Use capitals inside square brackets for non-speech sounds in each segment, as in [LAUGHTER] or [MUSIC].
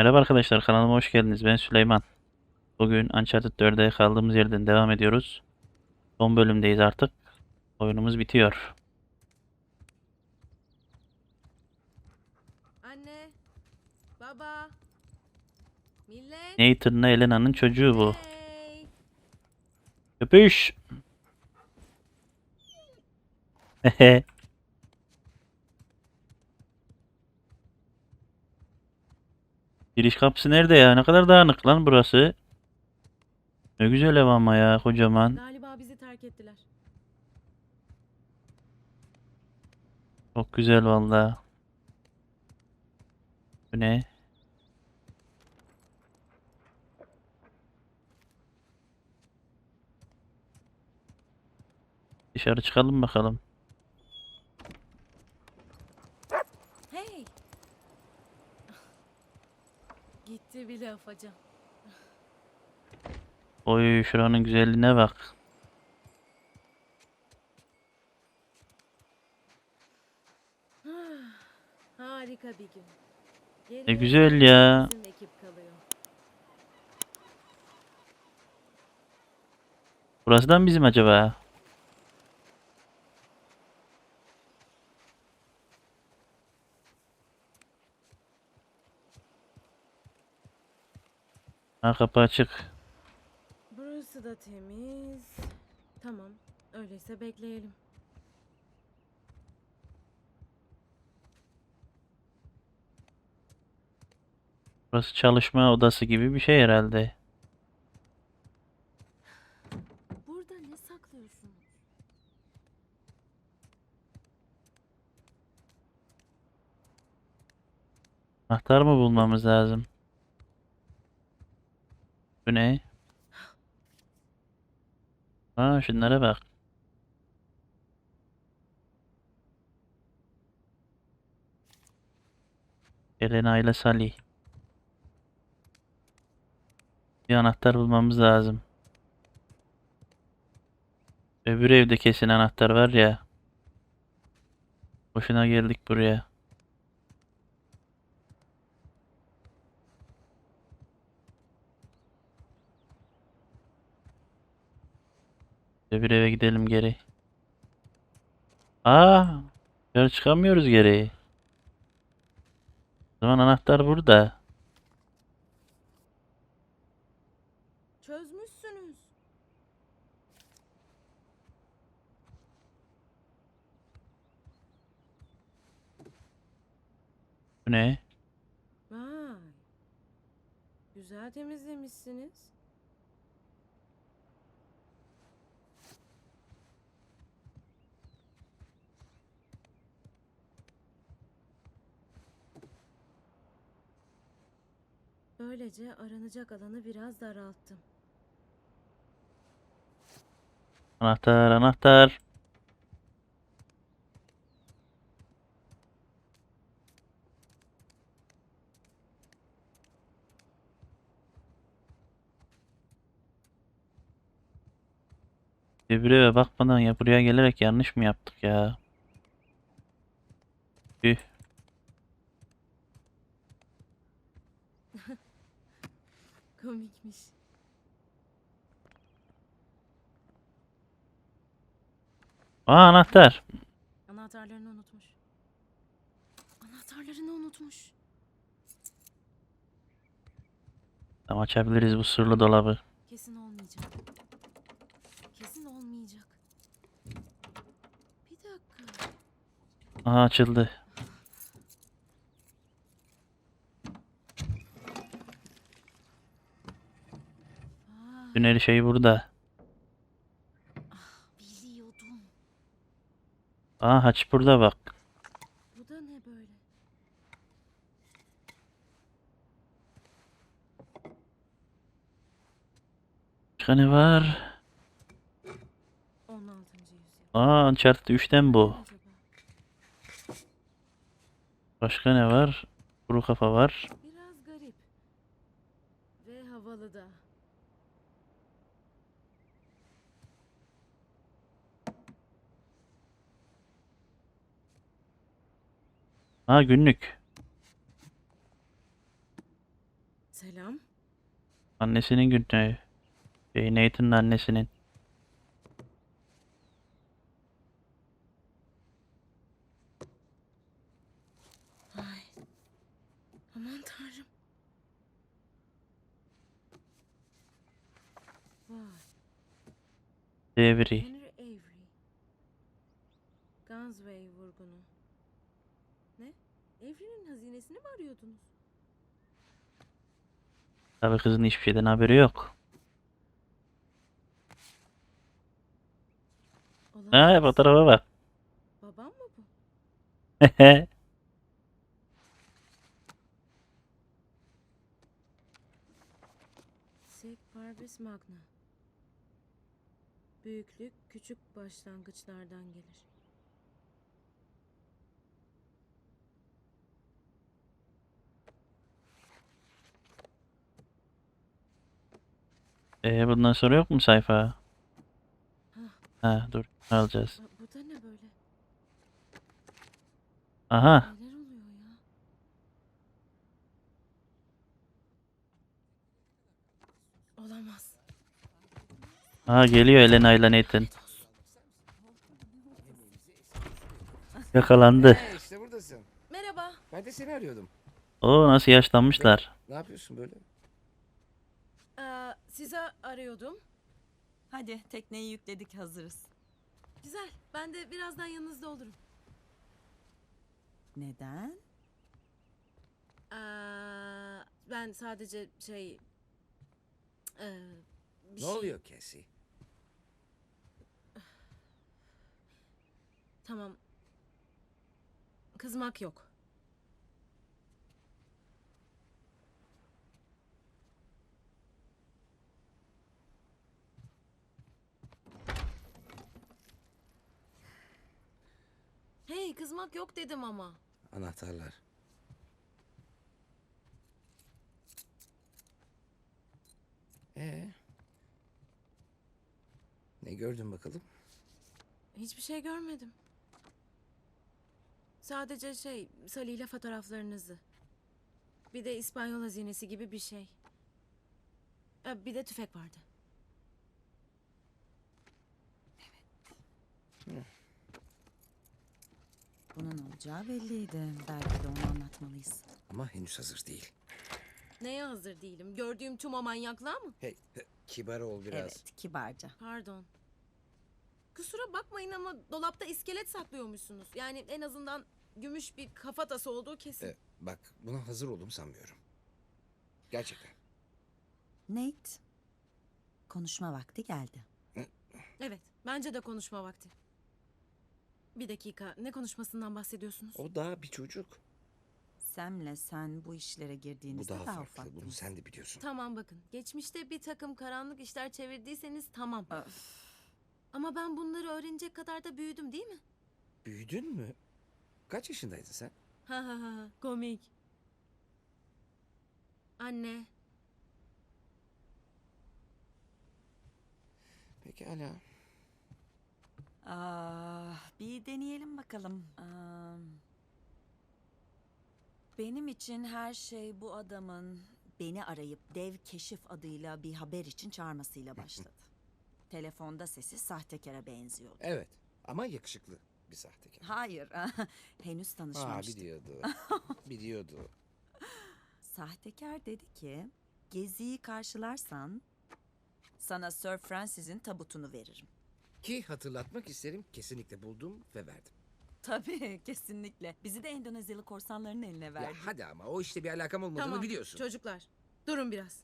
Merhaba arkadaşlar kanalıma hoş geldiniz. Ben Süleyman. Bugün Uncharted 4'e kaldığımız yerden devam ediyoruz. Son bölümdeyiz artık. Oyunumuz bitiyor. Anne, baba, millet. Nathan'la Elena'nın çocuğu bu. Hey. Öpüş. [LAUGHS] Giriş kapısı nerede ya? Ne kadar dağınık lan burası. Ne güzel ev ama ya kocaman. Galiba bizi terk ettiler. Çok güzel valla. Bu ne? Dışarı çıkalım bakalım. Hey. Gitti bile afacan. Oy şuranın güzelliğine bak. Harika bir gün. Ne güzel ya. Burası da mı bizim acaba? Ha kapı açık. Burası da temiz. Tamam, öyleyse bekleyelim. Burası çalışma odası gibi bir şey herhalde. Burada ne saklıyorsunuz? Anahtar mı bulmamız lazım? Bu ne? Ha şunlara bak. Elena ile Salih. Bir anahtar bulmamız lazım. Öbür evde kesin anahtar var ya. Boşuna geldik buraya. Öbür eve gidelim geri. Aa, dışarı çıkamıyoruz geri. O zaman anahtar burada. Çözmüşsünüz. Bu ne? Vay. Güzel temizlemişsiniz. Böylece aranacak alanı biraz daralttım. Anahtar, anahtar. Eve bakmadan ya buraya gelerek yanlış mı yaptık ya? Üh. [LAUGHS] Komikmiş. Aa anahtar. Anahtarlarını unutmuş. Anahtarlarını unutmuş. Tamam açabiliriz bu sırlı dolabı. Kesin olmayacak. Kesin olmayacak. Bir dakika. Aha açıldı. Dün her şey burada. Aa haç burada bak. Bu da ne böyle? Başka ne var? 16. yüzyıl. Aa Uncharted 3'ten bu. Başka ne var? Kuru kafa var. Biraz garip. Ve havalı da. Ha günlük. Selam. Annesinin günü. Şey, Nathan'ın annesinin. Ay. Aman tanrım. Vay. Devri. Avery'nin hazinesini mi arıyordunuz? Tabii kızın hiçbir şeyden haberi yok. Ha Olamaz. fotoğrafa bak. Babam mı bu? [LAUGHS] Sek Parvis Magna. Büyüklük küçük başlangıçlardan gelir. Ee, bundan sonra yok mu sayfa? Ha dur alacağız. Bu da ne böyle? Aha Neler oluyor ya? Olamaz. aha geliyor Elena ile Nathan. Yakalandı. He işte buradasın. Merhaba. Ben de seni arıyordum. Oo nasıl yaşlanmışlar. Ne yapıyorsun böyle? Ee, sizi arıyordum. Hadi tekneyi yükledik hazırız. Güzel. Ben de birazdan yanınızda olurum. Neden? Ee, ben sadece şey... ee, bir Ne şey- oluyor Cassie? Tamam. Kızmak yok. Kızmak yok dedim ama. Anahtarlar. Ee? Ne gördün bakalım? Hiçbir şey görmedim. Sadece şey, Salih ile fotoğraflarınızı. Bir de İspanyol hazinesi gibi bir şey. Ee, Bir de tüfek vardı. Bunun olacağı belliydi. Belki de onu anlatmalıyız. Ama henüz hazır değil. Neye hazır değilim? Gördüğüm tüm o manyaklığa mı? Hey, he, kibar ol biraz. Evet, kibarca. Pardon. Kusura bakmayın ama dolapta iskelet saklıyormuşsunuz. Yani en azından gümüş bir kafatası olduğu kesin. Ee, bak buna hazır olduğumu sanmıyorum. Gerçekten. Nate, konuşma vakti geldi. Evet, bence de konuşma vakti. Bir dakika, ne konuşmasından bahsediyorsunuz? O daha bir çocuk. Sam'le sen bu işlere Bu girdiğinizde daha, daha, farklı. ufaktınız. Bunu sen de biliyorsun. Tamam bakın, geçmişte bir takım karanlık işler çevirdiyseniz tamam. Öf. Ama ben bunları öğrenecek kadar da büyüdüm değil mi? Büyüdün mü? Kaç yaşındaydın sen? Ha ha ha, komik. Anne, Pekala. Ah, bir deneyelim bakalım. Aa, benim için her şey bu adamın beni arayıp dev keşif adıyla bir haber için çağırmasıyla başladı. [LAUGHS] Telefonda sesi sahtekara benziyordu. Evet ama yakışıklı bir sahtekar. Hayır, [LAUGHS] henüz Aa tanışmamıştık. biliyordu. [LAUGHS] biliyordu. Sahtekar dedi ki, geziyi karşılarsan sana Sir Francis'in tabutunu veririm. Ki hatırlatmak isterim kesinlikle buldum ve verdim. Tabii, kesinlikle. Bizi de Endonezyalı korsanların eline verdi. Ya hadi ama o işte bir alakam olmadığını tamam. biliyorsun. Çocuklar, durun biraz.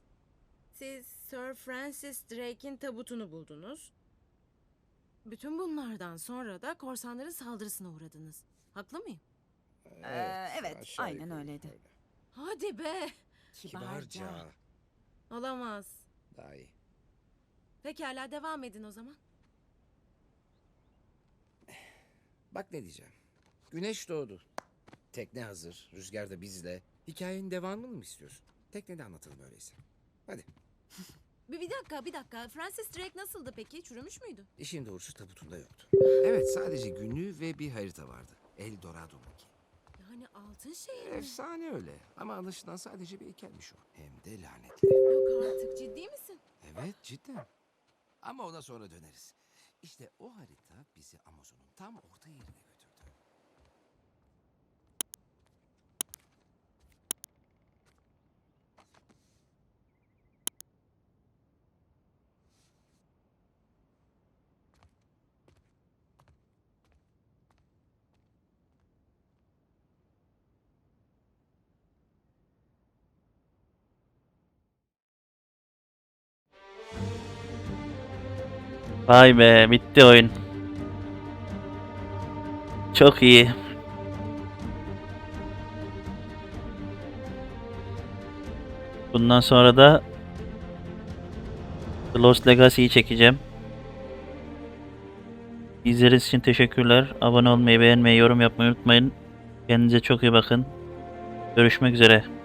Siz Sir Francis Drake'in tabutunu buldunuz. Bütün bunlardan sonra da korsanların saldırısına uğradınız. Haklı mıyım? Ee, evet, aşağı aynen yukarı öyleydi. öyle. Hadi be. Kibarca. Olamaz. Daha iyi. Pekala devam edin o zaman. Bak ne diyeceğim. Güneş doğdu. Tekne hazır. Rüzgar da bizle. Hikayenin devamını mı istiyorsun? Teknede anlatalım öyleyse. Hadi. [LAUGHS] Bir, bir dakika bir dakika. Francis Drake nasıldı peki? Çürümüş müydü? İşin doğrusu tabutunda yoktu. Evet sadece günlüğü ve bir harita vardı. El Dorado'nunki. Yani altın şehir mi? Efsane öyle. Ama anlaşılan sadece bir heykelmiş o. Hem de lanetli. Yok artık ciddi misin? Evet cidden. Ama ona sonra döneriz. İşte o harita bizi Amazon'un tam orta yerine Vay be bitti oyun. Çok iyi. Bundan sonra da The Lost Legacy'yi çekeceğim. İzlediğiniz için teşekkürler. Abone olmayı, beğenmeyi, yorum yapmayı unutmayın. Kendinize çok iyi bakın. Görüşmek üzere.